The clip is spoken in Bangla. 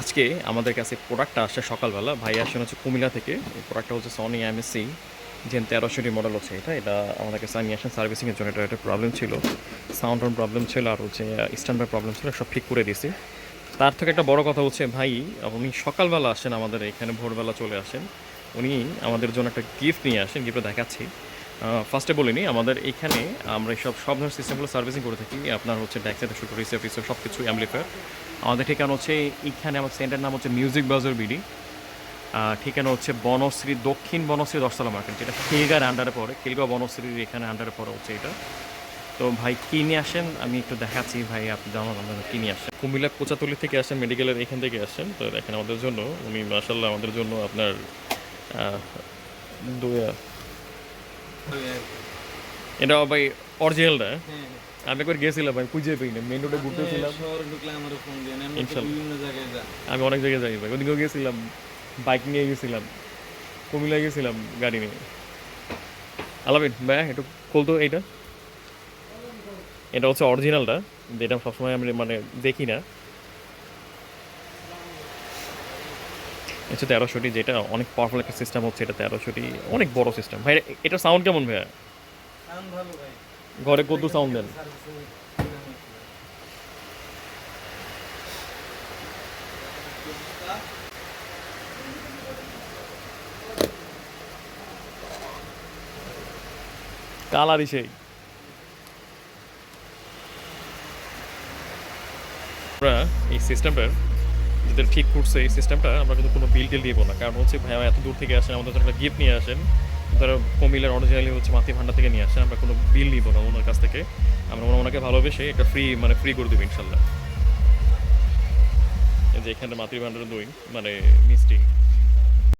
আজকে আমাদের কাছে প্রোডাক্টটা আসছে সকালবেলা। ভাই আসেন হচ্ছে কুমিল্লা থেকে। এই প্রোডাক্টটা হচ্ছে সনি এমএসসি জেন তেরোশোটি মডেল হচ্ছে এটা। এটা আমাদের কাছে আমি আসেন সার্ভিসিংয়ের জন্য এটা একটা প্রবলেম ছিল। সাউন্ড অন প্রবলেম ছিল আর হচ্ছে স্ট্যান্ড বাই প্রবলেম ছিল, সব ঠিক করে দিয়েছি। তার থেকে একটা বড় কথা হচ্ছে, ভাই, উনি সকালবেলা আসেন আমাদের এখানে, ভোরবেলা চলে আসেন। উনি আমাদের জন্য একটা গিফট নিয়ে আসেন গিফটটা দেখাচ্ছি। ফার্স্টে বলিনি আমাদের এখানে আমরা সব সব ধরনের সিস্টেমগুলো সার্ভিসিং করে থাকি। আপনার হচ্ছে ড্যাক্সের শুরু রিসেপ রিসেপ সব কিছু অ্যাম্পলিফায়ার আমাদের ঠিকানা হচ্ছে এইখানে আমার সেন্টার নাম হচ্ছে মিউজিক বাজার বিডি ঠিকানা হচ্ছে বনশ্রী, দক্ষিণ বনশ্রী দশতলা মার্কেট যেটা খিলগার আন্ডারে পড়ে। খিলগাঁও বনশ্রীর এখানে আন্ডারে পড়ে হচ্ছে এটা। তো ভাই, কি নিয়ে আসেন? আমি একটু দেখাচ্ছি, ভাই, আপনি জানান আপনারা কি নিয়ে আসেন? কুমিল্লা কোচাতলি থেকে আসেন মেডিকেলের এখান থেকে আসেন। তো দেখেন আমাদের জন্য, উনি মাসাল্লাহ আমাদের জন্য আপনার এটা ভাই অরিজিনালটা হ্যাঁ, আমি একবার গেছিলাম ভাই খুঁজে পাই না মেন রোডে ঘুরতেছিলাম আমি অনেক জায়গায় যাই ভাই ওদিকেও গেছিলাম বাইক নিয়ে গেছিলাম কুমিল্লায় গেছিলাম গাড়ি নিয়ে। আলামিন ভাই একটু খুলতো এইটা। এটা হচ্ছে অরিজিনালটা যেটা সবসময় আমি মানে দেখি না। হচ্ছে তেরোশোটি যেটা অনেক পাওয়ারফুল একটা সিস্টেম হচ্ছে এটা তেরোশোটি অনেক বড় সিস্টেম ভাই এটা সাউন্ড কেমন ভাইয়া? ভাই। ঘরে কত সাউন্ড দেন। কালারই সেই। আমরা এই সিস্টেমটার যাদের ঠিক করছে এই সিস্টেমটা আমরা কিন্তু কোনো বিল টিল দিব না। কারণ হচ্ছে ভাই এত দূর থেকে আসেন, আমাদের একটা গিফট নিয়ে আসেন। তারা কমিলার অরিজিনালি হচ্ছে মাতি ভান্ডার থেকে নিয়ে আসেন, আমরা কোনো বিল নিব না ওনার কাছ থেকে। আমরা ওনাকে ভালোবেসে একটা ফ্রি মানে ফ্রি করে দেবো ইনশাল্লাহ। যে এখানে মাতৃ ভান্ডারের দই মানে মিষ্টি।